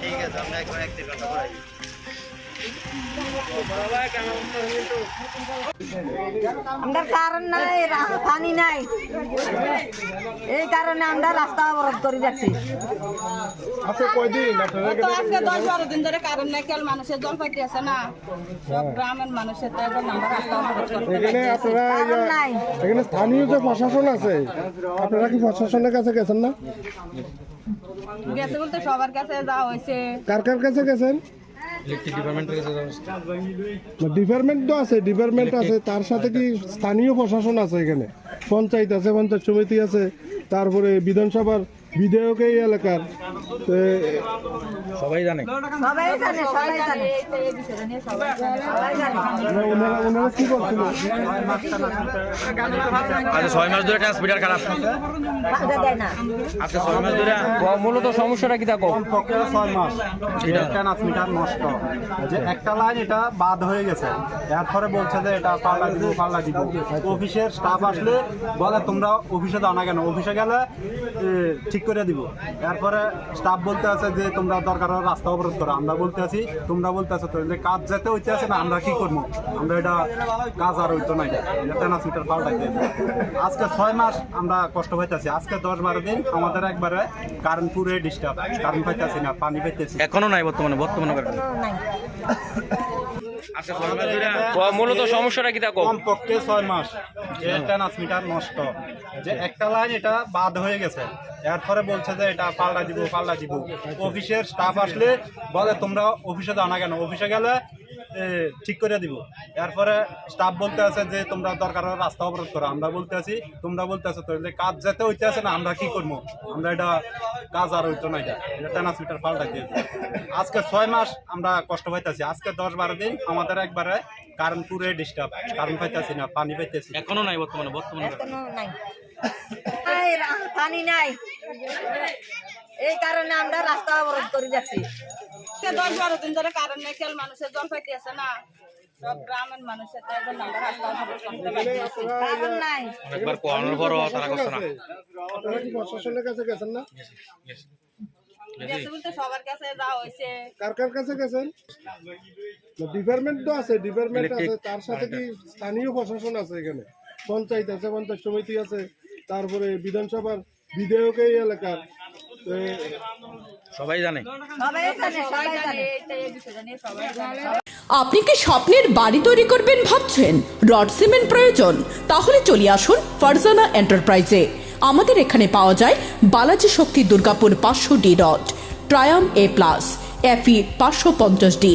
ঠিক আছে আমরা এখন এক দেড় ঘণ্টা আমরা কারণ নাই পানি নাই। এই কারণে আমরা রাস্তা অবরোধ করে রাখছি আচ্ছা আপনারা আজকে দশ বারো দিন ধরে কারণ নাই কেল মানুষের জল পাইতে আছে না। সব গ্রামের মানুষের তো এখন আমরা রাস্তা অবরোধ করতে এখানে আপনারা কারণ নাই। এখানে স্থানীয় যে প্রশাসন আছে আপনারা কি প্রশাসনের কাছে গেছেন না? গেছে বলতে সবার কাছে যাওয়া হয়েছে। কার কার কাছে গেছেন? ডিপার্টমেন্ট তো আছে ডিপার্টমেন্ট আছে। তার সাথে কি স্থানীয় প্রশাসন আছে এখানে? পঞ্চায়েত আছে পঞ্চায়েত সমিতি আছে তারপরে বিধানসভার বিধায়ক এই এলাকার? সবাই জানে। সবাই জানে সবাই জানে। ওনারা ওনারা কি করছিল? আচ্ছা ছয় মাস ধরে ট্রান্সমিটার খারাপ। বাধা দেয় না। আচ্ছা ছয় মাস ধরে মূলত সমস্যাটা কি থাকো ছয় মাস। এটা ট্রান্সমিটার নষ্ট। যে একটা লাইন এটা বাদ হয়ে গেছে। এরপরে বলছে যে এটা পাল্লা দিব পাল্লা দিব। অফিসের স্টাফ আসলে বলে তোমরা অফিসে দাও না কেন? অফিসে গেলে ঠিক করে দিব। এরপরে স্টাফ বলতে আছে যে তোমরা দরকার হলে রাস্তা অবরোধ করো। আমরা বলতে আছি তোমরা বলতে আছো তো যে কাজ যেতে হইতে আছে না আমরা কি করব? আমরা এটা কাজ আর হইতো না এটা। ট্রান্সমিটার পাল্টাইতে আজকে ছয় মাস আমরা কষ্ট পাইতেছি। আজকে দশ বারো দিন আমাদের একবারে কারেন্ট পুরে ডিস্টার্ব কারেন্ট পাইতেছি না পানি পাইতেছি। এখনও নাই বর্তমানে বর্তমানে মূলত সমস্যাটা কি থাকো কমপক্ষে ছয় মাস। যে ট্রান্সমিটার নষ্ট। যে একটা লাইন এটা বাদ হয়ে গেছে। এরপরে বলছে যে এটা পাল্টা দিব পাল্টা দিব। অফিসের স্টাফ আসলে বলে তোমরা অফিসে জানা কেন? অফিসে গেলে ঠিক করে দিব। এরপরে স্টাফ বলতে আছে যে তোমরা দরকার হলে রাস্তা অবরোধ করো। আমরা বলতে আছি তোমরা বলতে আছো তো যে কাজ যেতে হইতে আছে না আমরা কি করব? আমরা এটা কাজ আর হইতো না এটা। এটা ট্রান্সমিটার পাল্টা দিয়ে আজকে ছয় মাস আমরা কষ্ট পাইতেছি। আজকে দশ বারো দিন আমাদের একবারে কারেন্ট পুরে ডিস্টার্ব কারেন্ট পাইতেছি না পানি পাইতেছি। এখনও নাই বর্তমানে বর্তমানে পানি নাই। এই কারণে আমরা রাস্তা অবরোধ করে রাখছি আজকে দশ বারো দিন ধরে কারণ নাই কেল মানুষের জল পাইতে আছে না। সব গ্রামের মানুষের তো এখন আমরা রাস্তা অবরোধ করতে পারতেছি কারণ নাই। একবার কোয়ানোর পরও তারা করছে না। প্রশাসনের কাছে গেছেন না? গেছে বলতে সবার কাছে যাওয়া হয়েছে। কার কার কাছে গেছেন? ডিপার্টমেন্ট তো আছে ডিপার্টমেন্ট আছে তার সাথে কি স্থানীয় প্রশাসন আছে এখানে? পঞ্চায়েত আছে পঞ্চায়েত সমিতি আছে তারপরে বিধানসভার বিধায়ক এই এলাকার। সবাই জানে। সবাই জানে সবাই জানে। এইটাই এই বিষয়টা নিয়ে সবাই জানে। আপনি কি স্বপ্নের বাড়ি তৈরি করবেন ভাবছেন? রড সিমেন্ট প্রয়োজন। তাহলে চলে আসুন ফারজানা এন্টারপ্রাইজে। আমাদের এখানে পাওয়া যায় বালাজি শক্তি দুর্গাপুর পাঁচশো ডি রড ট্রায়াম এ প্লাস এফি পাঁচশো পঞ্চাশ ডি।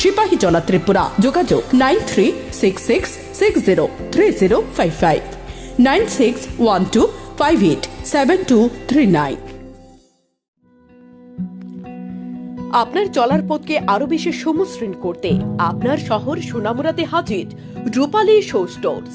সিপাহী জলা ত্রিপুরা যোগাযোগ nine three six six six zero three zero five five nine six one two five eight seven two three nine আপনার চলার পথকে আরও বেশি সমশ্রীণ করতে আপনার শহর সোনামুরাতে হাজির রূপালী শো স্টোর্স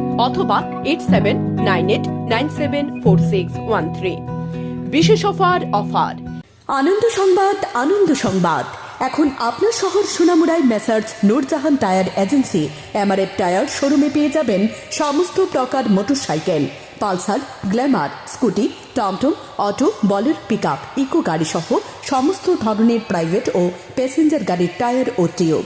অথবা eight seven nine eight nine seven four six one three বিশেষ অফার অফার। আনন্দ সংবাদ আনন্দ সংবাদ। এখন আপনার শহর সোনামুড়ায় Messrs Noorjahan tyre agency. MRF tyre শোরুমে পেয়ে যাবেন সমস্ত প্রকার মোটরসাইকেল। পালসার, গ্ল্যামার, স্কুটি, টমটম, অটো, বলের পিক আপ ইকো গাড়ি সহ সমস্ত ধরনের প্রাইভেট ও প্যাসেঞ্জার গাড়ির টায়ার ও টিউব